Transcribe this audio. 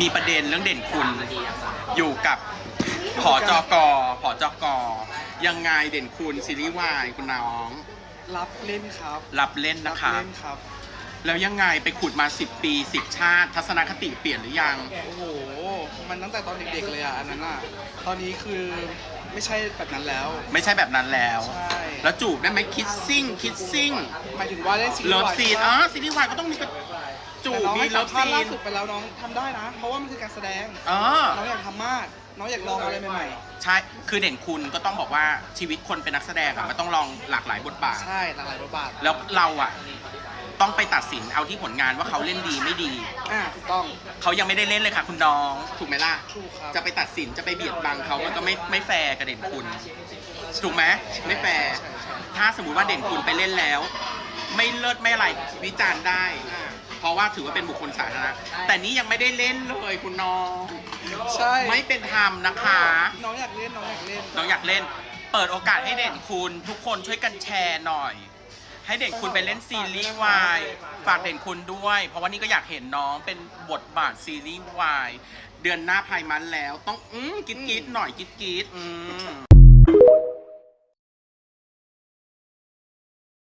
มีประเด็นเรื่องเด่นคุณ อยู่กับผอจกผอจกยังไงเด่นคุณซีรีส์วายคุณน้อง รับเล่นครับรับเล่นรันะคะ เล่นครับ แล้วยังไงไปขุดมา 10 ปี 10 ชาติ ทัศนคติเปลี่ยนหรือยัง โอ้โห มันตั้งแต่ตอนเด็กๆเลยอะอันนั้นอะ ตอนนี้คือไม่ใช่แบบนั้นแล้ว ไม่ใช่แบบนั้นแล้ว ใช่ แล้วจูบได้ไหมคิดซิ่งคิดซิ่งหมายถึงว่าเล่นซีรีเลิส์ฟวายซีนใช่อ๋อปะซีรีส์วายก็ต้องมีกระ จูแต่บน้องมีให้เลิสัมฟภาษซีณ์ล่าน สุดไปแล้วน้องทำได้นะ เพราะว่ามันคือการแสดงอ๋อน้องอยากทำมาก น้องอยากลองอะไรใหม่ใช่ คือเด่นคุณก็ต้องบอกว่าชีวิตคนเป็นนักแสดงอะมันต้องลองหลากหลายบทบาท ๆ ใช่หลากหลายบทบาทแล้วเราอะต้องไปตัดสินเอาที่ผลงานว่าเขาเล่นดีไม่ดี อ่าถูกต้องเขายังไม่ได้เล่นเลยค่ะ คุณน้อง ถูกไหมล่ะ ถูกครับจะไปตัดสินจะไปเบียดบังเขามันก็ไม่ไม่แฟร์กับเด่นคุณ ถูกไหมไม่แฟร์ ใช่ใช่ถ้าสมมุติว่าเด่นคุณไปเล่นแล้ว ไม่เลิศไม่อะไรวิจารณ์ได้ อ่า เพราะว่าถือว่าเป็นบุคคลสาธารณะแต่นี้ยังไม่ได้เล่นเลยคุณน้อง ใช่ไม่เป็นธรรมนะคะ น้องอยากเล่นน้องอยากเล่นน้องอยากเล่น เปิดโอกาสให้เด่นคุณทุกคนช่วยกันแชร์หน่อย ให้เด่นคุณไปเล่นซีรีส์วายฝากเด่นคุณด้วย เพราะว่านี่ก็อยากเห็นน้องเป็นบทบาทซีรีส์วายเดือนหน้าภายมันแล้ว ต้องอืมกิดกิดๆหน่อยกิดกิดๆอืม